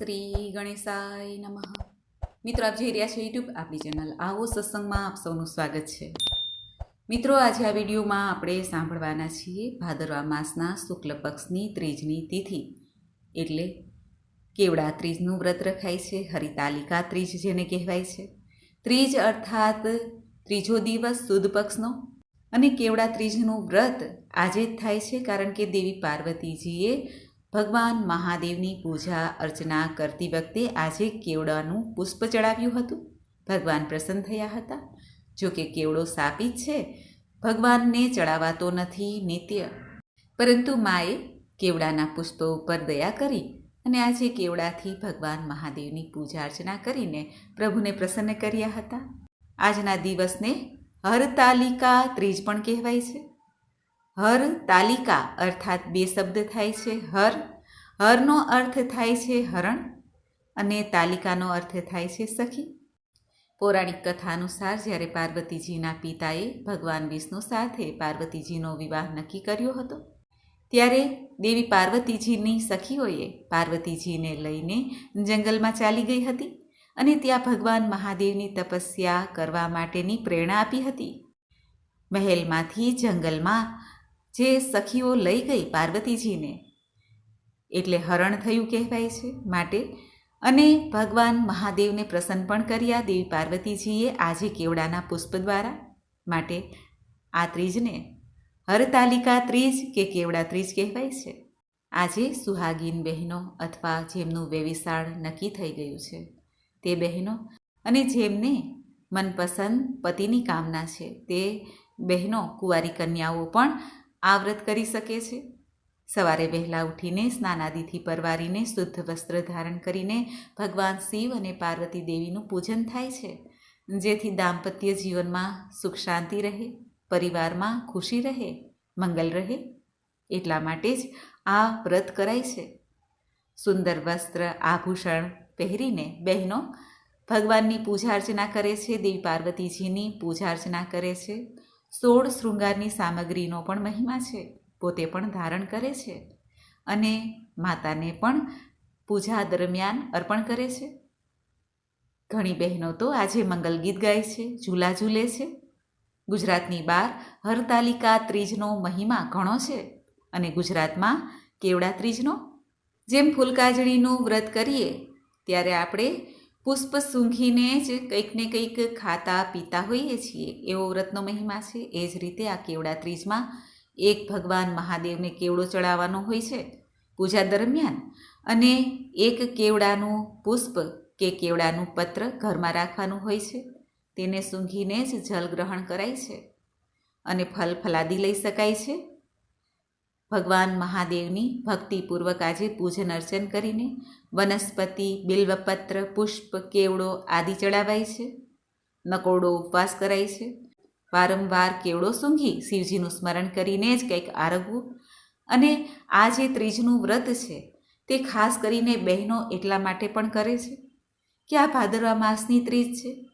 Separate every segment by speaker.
Speaker 1: શ્રી ગણેશાય નમઃ. મિત્રો, આપ જોઈ રહ્યા છો યુટ્યુબ આપણી ચેનલ આવો સત્સંગમાં આપ સૌનું સ્વાગત છે. મિત્રો, આજે આ વિડીયોમાં આપણે સાંભળવાના છીએ ભાદરવા માસના શુક્લ પક્ષની ત્રીજની તિથિ. એટલે કેવડા ત્રીજનું વ્રત રખાય છે, હરિતાલિકા ત્રીજ જેને કહેવાય છે. ત્રીજ અર્થાત ત્રીજો દિવસ સુદ પક્ષનો. અને કેવડા ત્રીજનું વ્રત આજે જ થાય છે, કારણ કે દેવી પાર્વતીજીએ ભગવાન મહાદેવની પૂજા અર્ચના કરતી વખતે આજે કેવડાનું પુષ્પ ચડાવ્યું હતું? ભગવાન પ્રસન્ન થયા હતા. જો કે કેવડો સાપિત છે, ભગવાનને ચડાવાતો નથી નિત્ય. પરંતુ માએ કેવડાના પુષ્પો ઉપર દયા કરી અને આજે કેવડાથી ભગવાન મહાદેવની પૂજા અર્ચના કરીને પ્રભુને પ્રસન્ન કર્યા હતા. આજના દિવસને હરતાલિકા ત્રીજ પણ કહેવાય છે. હર તાલિકા અર્થાત બે શબ્દ થાય છે હર. હરનો અર્થ થાય છે હરણ અને તાલિકાનો અર્થ થાય છે સખી. પૌરાણિક કથા અનુસાર જ્યારે પાર્વતીજીના પિતાએ ભગવાન વિષ્ણુ સાથે પાર્વતીજીનો વિવાહ નક્કી કર્યો હતો, ત્યારે દેવી પાર્વતીજીની સખીઓએ પાર્વતીજીને લઈને જંગલમાં ચાલી ગઈ હતી અને ત્યાં ભગવાન મહાદેવની તપસ્યા કરવા માટેની પ્રેરણા આપી હતી. મહેલમાંથી જંગલમાં જે સખીઓ લઈ ગઈ પાર્વતીજીને. એટલે હરણ થયું કહેવાય છે માટે. અને ભગવાન મહાદેવને પ્રસન્ન પણ કર્યા દેવી પાર્વતીજીએ આજે કેવડાના પુષ્પ દ્વારા. માટે આ ત્રીજને હરતાલિકા ત્રીજ કે કેવડા ત્રીજ કહેવાય છે. આજે સુહાગીન બહેનો અથવા જેમનું વ્યવિશાળ નક્કી થઈ ગયું છે તે બહેનો. અને જેમને મનપસંદ પતિની કામના છે તે બહેનો, કુંવારી કન્યાઓ પણ આ વ્રત કરી શકે છે? સવારે વહેલા ઉઠીને સ્નાનાદિથી પરવારીને શુદ્ધ વસ્ત્ર ધારણ કરીને ભગવાન શિવ અને પાર્વતી દેવીનું પૂજન થાય છે, જેથી દાંપત્ય જીવનમાં સુખ શાંતિ રહે, પરિવારમાં ખુશી રહે, મંગલ રહે, એટલા માટે જ આ વ્રત કરાય છે. સુંદર વસ્ત્ર, આભૂષણ પહેરીને બહેનો ભગવાનની પૂજા અર્ચના કરે છે, દેવી પાર્વતીજીની પૂજા અર્ચના કરે છે. સોળ શૃંગારની સામગ્રીનો પણ મહિમા છે, પોતે પણ ધારણ કરે છે અને માતાને પણ પૂજા દરમિયાન અર્પણ કરે છે. ઘણી બહેનો તો આજે મંગલ ગીત ગાય છે, ઝૂલા ઝૂલે છે. ગુજરાતની બહાર હરતાલિકા ત્રીજનો મહિમા ઘણો છે અને ગુજરાતમાં કેવડા ત્રીજનો? જેમ ફૂલકાજળીનું વ્રત કરીએ, ત્યારે આપણે પુષ્પ સૂંઘીને જ કંઈક ને કંઈક ખાતા, પીતા હોઈએ છીએ. એવો વ્રતનો મહિમા છે. એ જ રીતે આ કેવડા ત્રીજમાં એક ભગવાન મહાદેવને કેવડો ચડાવવાનો હોય છે? પૂજા દરમિયાન? અને એક કેવડાનું પુષ્પ કે કેવડાનું પત્ર ઘરમાં રાખવાનું હોય છે? તેને સૂંઘીને જ જલગ્રહણ કરાય છે. અને ફલ ફલાદી લઈ શકાય છે? ભગવાન મહાદેવની ભક્તિપૂર્વક આજે પૂજન અર્ચન કરીને વનસ્પતિ, બિલ્વપત્ર, પુષ્પ, કેવડો આદિ ચડાવાય છે. નકોડો ઉપવાસ કરાય છે. વારંવાર કેવડો સૂંઘી શિવજીનું સ્મરણ કરીને જ કંઈક આરગવું. અને આ જે ત્રીજનું વ્રત છે, તે ખાસ કરીને બહેનો એટલા માટે પણ કરે છે કે આ ભાદરવા માસની ત્રીજ છે.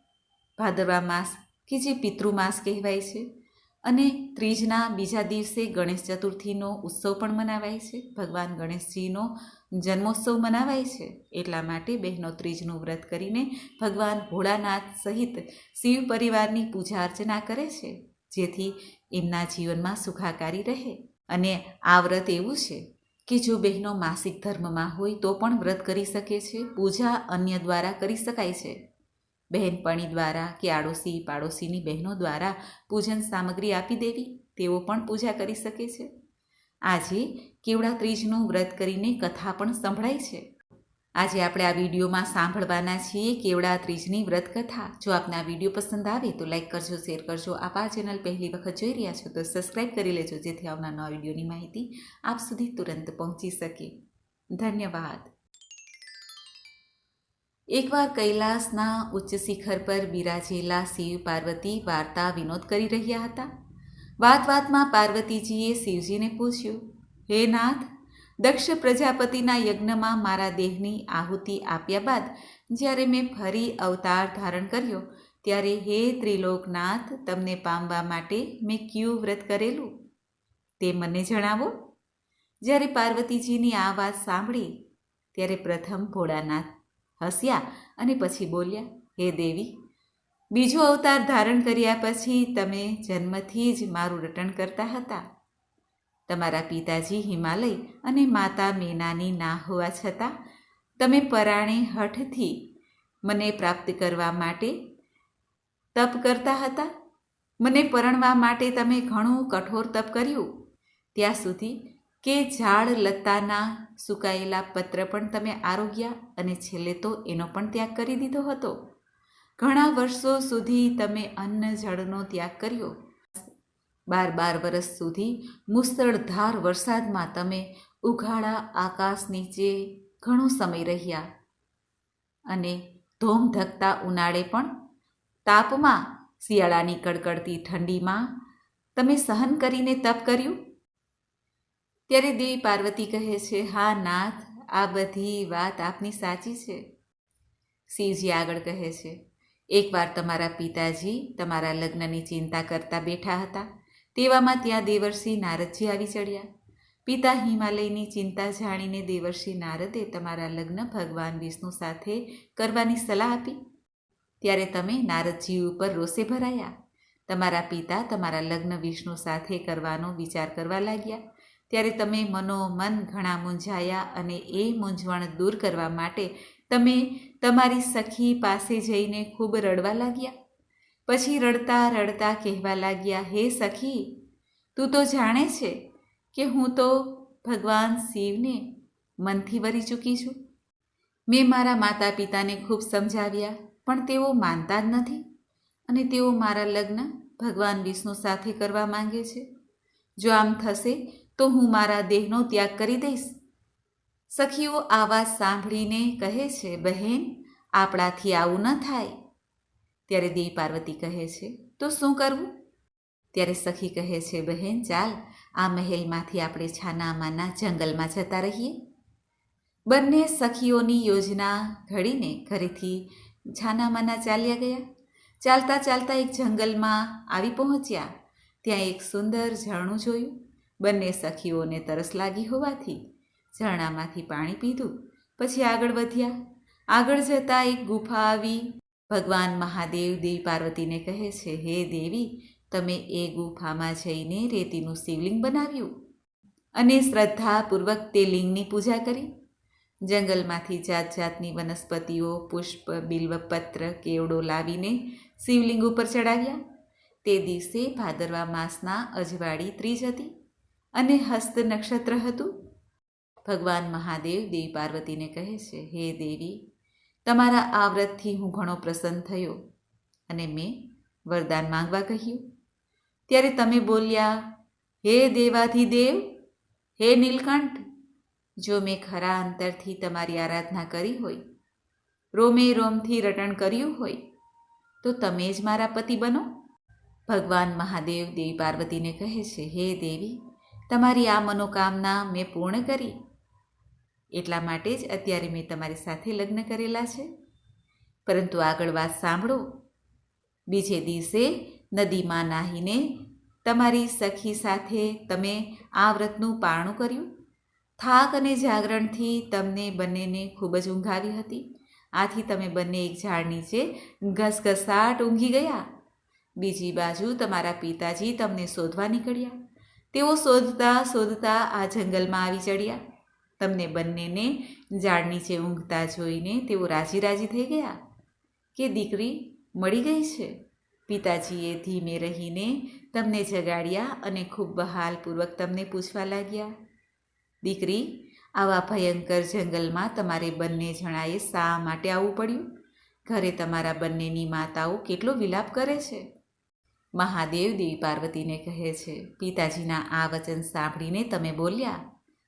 Speaker 1: ભાદરવા માસ કે જે પિતૃમાસ કહેવાય છે અને ત્રીજના બીજા દિવસે ગણેશ ચતુર્થીનો ઉત્સવ પણ મનાવાય છે. ભગવાન ગણેશજીનો જન્મોત્સવ મનાવાય છે. એટલા માટે બહેનો ત્રીજનું વ્રત કરીને ભગવાન ભોળાનાથ સહિત શિવ પરિવારની પૂજા અર્ચના કરે છે. જેથી એમના જીવનમાં સુખાકારી રહે. અને આ વ્રત એવું છે કે જો બહેનો માસિક ધર્મમાં હોય તો પણ વ્રત કરી શકે છે, પૂજા અન્ય દ્વારા કરી શકાય છે. બહેનપણી દ્વારા કે આડોશી પાડોશીની બહેનો દ્વારા પૂજન સામગ્રી આપી દેવી, તેઓ પણ પૂજા કરી શકે છે. આજે કેવડા ત્રીજનું વ્રત કરીને કથા પણ સંભળાય છે. આજે આપણે આ વિડીયોમાં સાંભળવાના છીએ કેવડા ત્રીજની વ્રત કથા. જો આપને આ વીડિયો પસંદ આવે તો લાઈક કરજો, શેર કરજો. આપ આ ચેનલ પહેલી વખત જોઈ રહ્યા છો તો સબસ્ક્રાઈબ કરી લેજો, જેથી આવનાર નવા વિડીયોની માહિતી આપ સુધી તુરંત પહોંચી શકે. ધન્યવાદ. એકવાર કૈલાસના ઉચ્ચ શિખર પર બિરાજેલા શિવ પાર્વતી વાર્તા વિનોદ કરી રહ્યા હતા. વાત વાતમાં પાર્વતીજીએ શિવજીને પૂછ્યું, હે નાથ, દક્ષ પ્રજાપતિના યજ્ઞમાં મારા દેહની આહુતિ આપ્યા બાદ જ્યારે મેં ફરી અવતાર ધારણ કર્યો, ત્યારે હે ત્રિલોકનાથ, તમને પામવા માટે મેં ક્યુ વ્રત કરેલું? તે મને જણાવો. જ્યારે પાર્વતીજીની આ વાત સાંભળી, ત્યારે પ્રથમ ભોળાનાથ હસ્યા અને પછી બોલ્યા, હે દેવી, બીજો અવતાર ધારણ કર્યા પછી તમે જન્મથી જ મારું રટણ કરતા હતા. તમારા પિતાજી હિમાલય અને માતા મેનાની ના હોવા છતાં તમે પરાણે હઠથી મને પ્રાપ્ત કરવા માટે તપ કરતા હતા. મને પરણવા માટે તમે ઘણું કઠોર તપ કર્યું. ત્યાં સુધી કે ઝાડ લતાના સુકાયેલા પત્ર પણ તમે આરોગ્યા અને છેલ્લે તો એનો પણ ત્યાગ કરી દીધો હતો. ઘણા વર્ષો સુધી તમે અન્ન જળનો ત્યાગ કર્યો. બાર બાર વર્ષ સુધી મુસળધાર વરસાદમાં તમે ઉઘાડા આકાશ નીચે ઘણો સમય રહ્યા. અને ધોમ ધકતા ઉનાળે પણ તાપમાં શિયાળાની કડકડતી ઠંડીમાં તમે સહન કરીને તપ કર્યું? ત્યારે દેવી પાર્વતી કહે છે, હા, નાથ, આ બધી વાત આપની સાચી છે. શિવજી આગળ કહે છે, એકવાર તમારા પિતાજી તમારા લગ્નની ચિંતા કરતા બેઠા હતા, તેવામાં ત્યાં દેવર્ષિ નારદજી આવી ચડ્યા. પિતા હિમાલયની ચિંતા જાણીને દેવર્ષિ નારદે તમારા લગ્ન ભગવાન વિષ્ણુ સાથે કરવાની સલાહ આપી. ત્યારે તમે નારદજી ઉપર રોષે ભરાયા. તમારા પિતા તમારા લગ્ન વિષ્ણુ સાથે કરવાનો વિચાર કરવા લાગ્યા. ત્યારે તમે મનોમન ઘણા મૂંઝાયા અને એ મૂંઝવણ દૂર કરવા માટે તમે તમારી સખી પાસે જઈને ખૂબ રડવા લાગ્યા. પછી રડતા રડતા કહેવા લાગ્યા, હે સખી, તું તો જાણે છે કે હું તો ભગવાન શિવને મનથી વરી ચૂકી છું. મેં મારા માતા પિતાને ખૂબ સમજાવ્યા, પણ તેઓ માનતા જ નથી અને તેઓ મારા લગ્ન ભગવાન વિષ્ણુ સાથે કરવા માંગે છે. જો આમ થશે તો હું મારા દેહનો ત્યાગ કરી દઈશ. સખીઓ આ વાત સાંભળીને કહે છે, બહેન, આપણાથી આવું ન થાય. ત્યારે દેવી પાર્વતી કહે છે, તો શું કરવું? ત્યારે સખી કહે છે, બહેન, ચાલ, આ મહેલમાંથી આપણે છાનામાના જંગલમાં જતા રહીએ. બંને સખીઓની યોજના ઘડીને ઘરેથી છાનામાના ચાલ્યા ગયા. ચાલતા ચાલતા એક જંગલમાં આવી પહોંચ્યા. ત્યાં એક સુંદર ઝરણું જોયું. બંને સખીઓને તરસ લાગી હોવાથી ઝરણામાંથી પાણી પીધું, પછી આગળ વધ્યા. આગળ જતાં એક ગુફા આવી. ભગવાન મહાદેવ દેવી પાર્વતીને કહે છે, હે દેવી, તમે એ ગુફામાં જઈને રેતીનું શિવલિંગ બનાવ્યું અને શ્રદ્ધાપૂર્વક તે લિંગની પૂજા કરી. જંગલમાંથી જાત જાતની વનસ્પતિઓ, પુષ્પ બિલ્વપત્ર કેવડો લાવીને શિવલિંગ ઉપર ચડાવ્યા. તે દિવસે ભાદરવા માસના અજવાળી ત્રીજ હતી. અને હસ્ત નક્ષત્ર હતું? ભગવાન મહાદેવ દેવી પાર્વતીને કહે છે, હે દેવી, તમારા આ વ્રતથી હું ઘણો પ્રસન્ન થયો અને મેં વરદાન માંગવા કહ્યું. ત્યારે તમે બોલ્યા, હે દેવાધિદેવ, હે નીલકંઠ, જો મેં ખરા અંતરથી તમારી આરાધના કરી હોય, રોમે રોમથી રટણ કર્યું હોય, તો તમે જ મારા પતિ બનો. ભગવાન મહાદેવ દેવી પાર્વતીને કહે છે, હે દેવી તમારી આ મનોકામના મેં પૂર્ણ કરી. એટલા માટે જ અત્યારે મેં તમારી સાથે લગ્ન કરેલા છે. પરંતુ આગળ વાત સાંભળો. બીજે દિવસે નદીમાં નાહીને તમારી સખી સાથે તમે આ વ્રતનું પારણું કર્યું. થાક અને જાગરણથી તમને બંનેને ખૂબ જ ઊંઘ આવી હતી. આથી તમે બંને એક ઝાડ નીચે ઘસઘસાટ ઊંઘી ગયા. બીજી બાજુ તમારા પિતાજી તમને શોધવા નીકળ્યા. તેઓ શોધતા શોધતા આ જંગલમાં આવી ચડ્યા. તમને બંનેને ઝાડ નીચે ઊંઘતા જોઈને તેઓ રાજી રાજી થઈ ગયા કે દીકરી મળી ગઈ છે. પિતાજીએ ધીમે રહીને તમને જગાડ્યા અને ખૂબ બહાલપૂર્વક તમને પૂછવા લાગ્યા, દીકરી, આવા ભયંકર જંગલમાં તમારે બંને જણાએ શા માટે આવવું પડ્યું? ઘરે તમારા બંનેની માતાઓ કેટલો વિલાપ કરે છે? મહાદેવ દેવી પાર્વતીને કહે છે, પિતાજીના આ વચન સાંભળીને તમે બોલ્યા?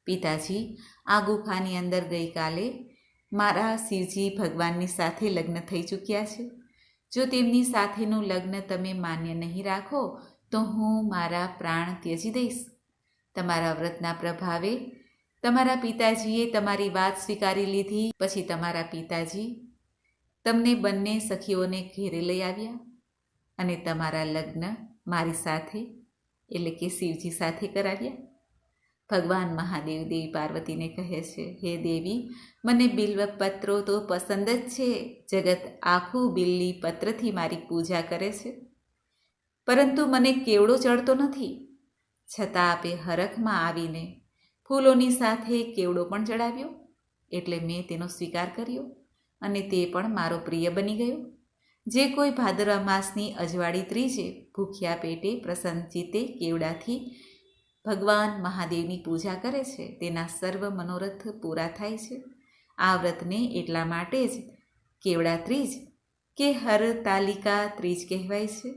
Speaker 1: પિતાજી, આ ગુફાની અંદર ગઈકાલે મારા શિવજી ભગવાનની સાથે લગ્ન થઈ ચૂક્યા છે. જો તેમની સાથેનું લગ્ન તમે માન્ય નહીં રાખો, તો હું મારા પ્રાણ ત્યજી દઈશ. તમારા વ્રતના પ્રભાવે તમારા પિતાજીએ તમારી વાત સ્વીકારી લીધી, પછી તમારા પિતાજી તમને બંને સખીઓને ઘેરે લઈ આવ્યા. અને તમારા લગ્ન મારી સાથે, એટલે કે શિવજી સાથે કરાવ્યા? ભગવાન મહાદેવ દેવી પાર્વતીને કહે છે, હે દેવી, મને બિલ્વપત્રો તો પસંદ જ છે. જગત આખું બિલ્લી પત્રથી મારી પૂજા કરે છે. પરંતુ મને કેવડો ચડતો નથી. છતાં આપે હરખમાં આવીને ફૂલોની સાથે કેવડો પણ ચડાવ્યો? એટલે મેં તેનો સ્વીકાર કર્યો અને તે પણ મારો પ્રિય બની ગયો. જે કોઈ ભાદરવા માસની અજવાળી ત્રીજે ભૂખ્યા પેટે પ્રસન્નચિત્તે કેવડાથી ભગવાન મહાદેવની પૂજા કરે છે, તેના સર્વ મનોરથ પૂરા થાય છે. આ વ્રતને એટલા માટે જ કેવડા ત્રીજ કે હરતાલિકા ત્રીજ કહેવાય છે.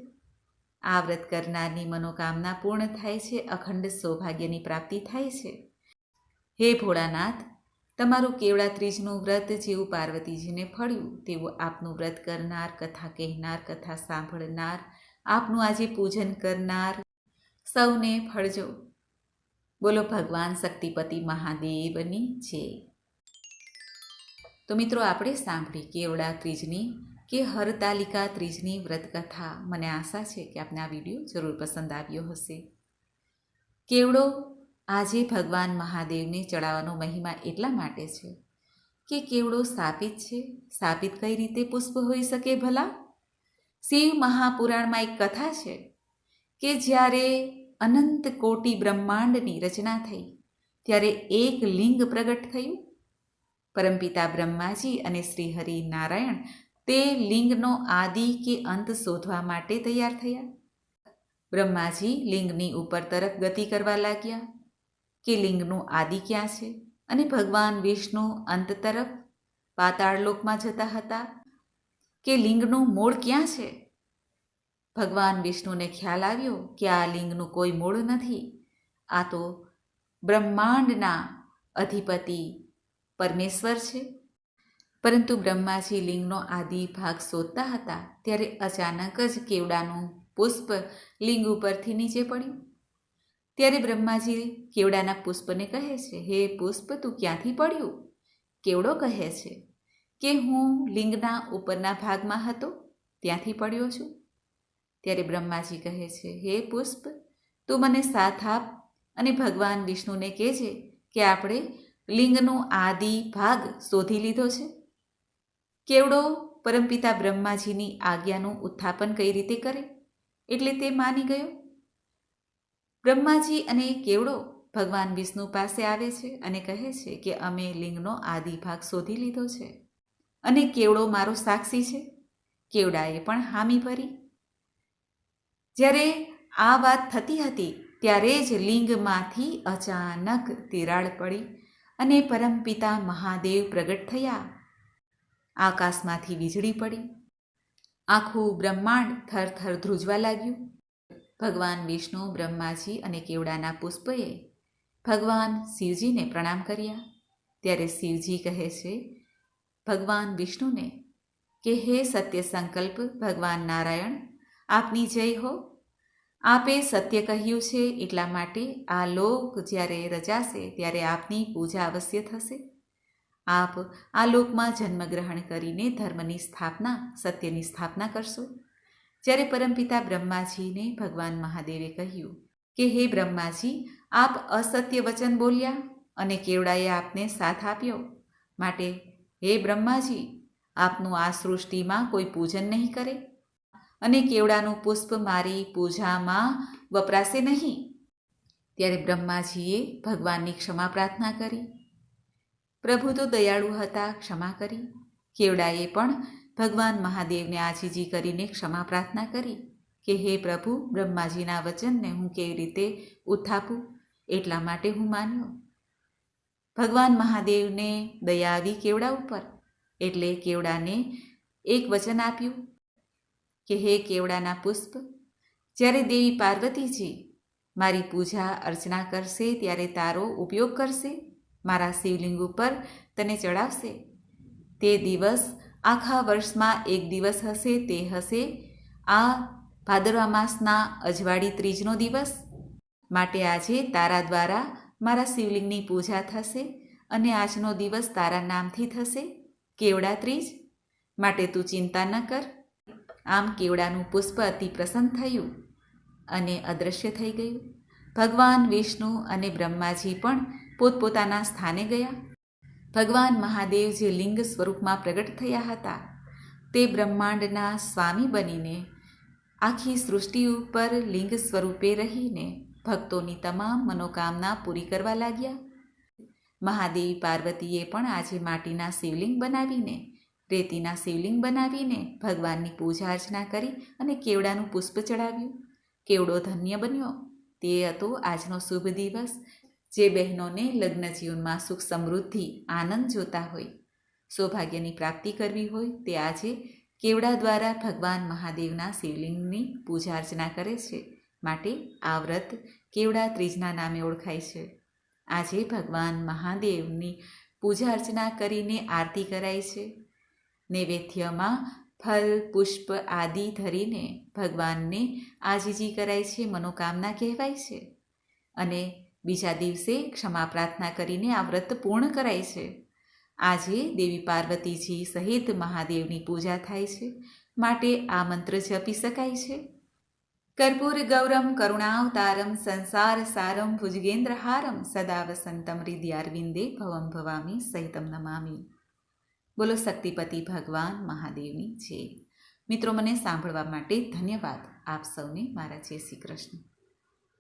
Speaker 1: આ વ્રત કરનારની મનોકામના પૂર્ણ થાય છે, અખંડ સૌભાગ્યની પ્રાપ્તિ થાય છે. હે ભોળાનાથ તમારું કેવડા ત્રીજનું વ્રત જેવું પાર્વતીજીને ફળ્યું તેવું આપનું વ્રત કરનાર, કથા કહેનાર, કથા સાંભળનાર, આપનું આજે પૂજન કરનાર, સૌને ફળજો. બોલો ભગવાન શક્તિપતિ મહાદેવની જય. તો મિત્રો, આપણે સાંભળી કેવડા ત્રીજની કે હરતાલિકા ત્રીજની વ્રતકથા. મને આશા છે કે આપને આ વીડિયો જરૂર પસંદ આવ્યો હશે. કેવડો આજે ભગવાન મહાદેવને ચડાવવાનો મહિમા એટલા માટે છે કે કેવડો સ્થાપિત છે? સ્થાપિત કઈ રીતે પુષ્પ હોઈ શકે ભલા? શિવ મહાપુરાણમાં એક કથા છે કે જ્યારે અનંત કોટી બ્રહ્માંડની રચના થઈ, ત્યારે એક લિંગ પ્રગટ થયું. પરમપિતા બ્રહ્માજી અને શ્રી હરિ નારાયણ તે લિંગનો આદિ કે અંત શોધવા માટે તૈયાર થયા. બ્રહ્માજી લિંગની ઉપર તરફ ગતિ કરવા લાગ્યા. કે લિંગનું આદિ ક્યાં છે? અને ભગવાન વિષ્ણુ અંત તરફ પાતાળલોકમાં જતા હતા? કે લિંગનું મૂળ ક્યાં છે? ભગવાન વિષ્ણુને ખ્યાલ આવ્યો કે આ લિંગનું કોઈ મૂળ નથી. આ તો બ્રહ્માંડના અધિપતિ પરમેશ્વર છે. પરંતુ બ્રહ્માજી લિંગનો આદિ ભાગ શોધતા હતા, ત્યારે અચાનક જ કેવડાનું પુષ્પ લિંગ ઉપરથી નીચે પડ્યું. ત્યારે બ્રહ્માજી કેવડાના પુષ્પને કહે છે, હે પુષ્પ, તું ક્યાંથી પડ્યું? કેવડો કહે છે, કે હું લિંગના ઉપરના ભાગમાં હતો, ત્યાંથી પડ્યો છું. ત્યારે બ્રહ્માજી કહે છે, હે પુષ્પ, તું મને સાથ આપ અને ભગવાન વિષ્ણુને કહેજે કે આપણે લિંગનો આદિ ભાગ શોધી લીધો છે. કેવડો પરમપિતા બ્રહ્માજીની આજ્ઞાનું ઉત્થાપન કઈ રીતે કરે? એટલે તે માની ગયો. બ્રહ્માજી અને કેવડો ભગવાન વિષ્ણુ પાસે આવે છે અને કહે છે કે અમે લિંગનો આદિ ભાગ શોધી લીધો છે. અને કેવડો મારો સાક્ષી છે? કેવડાએ પણ હામી ભરી. જ્યારે આ વાત થતી હતી, ત્યારે જ લિંગમાંથી અચાનક તિરાડ પડી અને પરમપિતા મહાદેવ પ્રગટ થયા. આકાશમાંથી વીજળી પડી. આખું બ્રહ્માંડ થરથર ધ્રુજવા લાગ્યું. ભગવાન વિષ્ણુ, બ્રહ્માજી અને કેવડાના પુષ્પએ ભગવાન શિવજીને પ્રણામ કર્યા. ત્યારે શિવજી કહે છે, ભગવાન વિષ્ણુને કે હે સત્ય સંકલ્પ, ભગવાન નારાયણ, આપની જય હો. આપે સત્ય કહ્યું છે એટલા માટે આ લોક જ્યારે રજાશે ત્યારે આપની પૂજા અવશ્ય થશે. આપ આ લોકમાં જન્મગ્રહણ કરીને ધર્મની સ્થાપના, સત્યની સ્થાપના કરશો. જ્યારે પરમપિતા બ્રહ્માજીને ભગવાન મહાદેવે કહ્યું કે, હે બ્રહ્માજી, આપ અસત્ય વચન બોલ્યા અને કેવડાએ આપને સાથ આપ્યો? માટે, હે બ્રહ્માજી, આપનું આ સૃષ્ટિમાં કોઈ પૂજન નહીં કરે? અને કેવડાનું પુષ્પ મારી પૂજામાં વપરાશે નહીં? ત્યારે બ્રહ્માજીએ ભગવાનની ક્ષમા પ્રાર્થના કરી. પ્રભુ તો દયાળુ હતા, ક્ષમા કરી. કેવડાએ પણ ભગવાન મહાદેવને આજીજી કરીને ક્ષમા પ્રાર્થના કરી કે હે પ્રભુ, બ્રહ્માજીના વચનને હું કેવી રીતે ઉથાપું એટલા માટે હું માન્યો. ભગવાન મહાદેવને દયા આવી કેવડા ઉપર, એટલે કેવડાને એક વચન આપ્યું કે હે કેવડાના પુષ્પ, જ્યારે દેવી પાર્વતીજી મારી પૂજા અર્ચના કરશે, ત્યારે તારો ઉપયોગ કરશે, મારા શિવલિંગ ઉપર તને ચડાવશે તે દિવસ આખા વર્ષમાં એક દિવસ હશે, તે હશે. આ ભાદરવા માસના અજવાળી ત્રીજનો દિવસ. માટે આજે તારા દ્વારા મારા શિવલિંગની પૂજા થશે અને આજનો દિવસ તારા નામથી થશે. કેવડા ત્રીજ? માટે તું ચિંતા ન કર. આમ કેવડાનું પુષ્પ અતિ પ્રસન્ન થયું અને અદૃશ્ય થઈ ગયું. ભગવાન વિષ્ણુ અને બ્રહ્માજી પણ પોતપોતાના સ્થાને ગયા. ભગવાન મહાદેવ જે લિંગ સ્વરૂપમાં પ્રગટ થયા હતા. તે બ્રહ્માંડના સ્વામી બનીને આખી સૃષ્ટિ ઉપર લિંગ સ્વરૂપે રહીને ભક્તોની તમામ મનોકામના પૂરી કરવા લાગ્યા. મહાદેવી પાર્વતીએ પણ આજે માટીના શિવલિંગ બનાવીને, રેતીના શિવલિંગ બનાવીને ભગવાનની પૂજા અર્ચના કરી અને કેવડાનું પુષ્પ ચડાવ્યું. કેવડો ધન્ય બન્યો. તે હતો આજનો શુભ દિવસ. જે બહેનોને લગ્ન જીવનમાં સુખ સમૃદ્ધિ, આનંદ જોતા હોય. સૌભાગ્યની પ્રાપ્તિ કરવી હોય તે આજે કેવડા દ્વારા ભગવાન મહાદેવના શિવલિંગની પૂજા અર્ચના કરે છે. માટે આ વ્રત કેવડા ત્રીજના નામે ઓળખાય છે. આજે ભગવાન મહાદેવની પૂજા અર્ચના કરીને આરતી કરાય છે. નૈવેદ્યમાં ફલ, પુષ્પ આદિ ધરીને ભગવાનને આજીજી કરાય છે, મનોકામના કહેવાય છે. અને બીજા દિવસે ક્ષમા પ્રાર્થના કરીને આ વ્રત પૂર્ણ કરાય છે. આજે દેવી પાર્વતીજી સહિત મહાદેવની પૂજા થાય છે. માટે આ મંત્ર જપી શકાય છે. કર્પૂર ગૌરમ કરુણાવતારમ સંસાર સારમ ભુજગેન્દ્રહારમ સદા વસંતમ હૃદયારવિંદે ભવમ ભવામી સહિતમ નમામી. બોલો શક્તિપતિ ભગવાન મહાદેવની જય. મિત્રો, મને સાંભળવા માટે ધન્યવાદ. આપ સૌને મારા જય શ્રી કૃષ્ણ.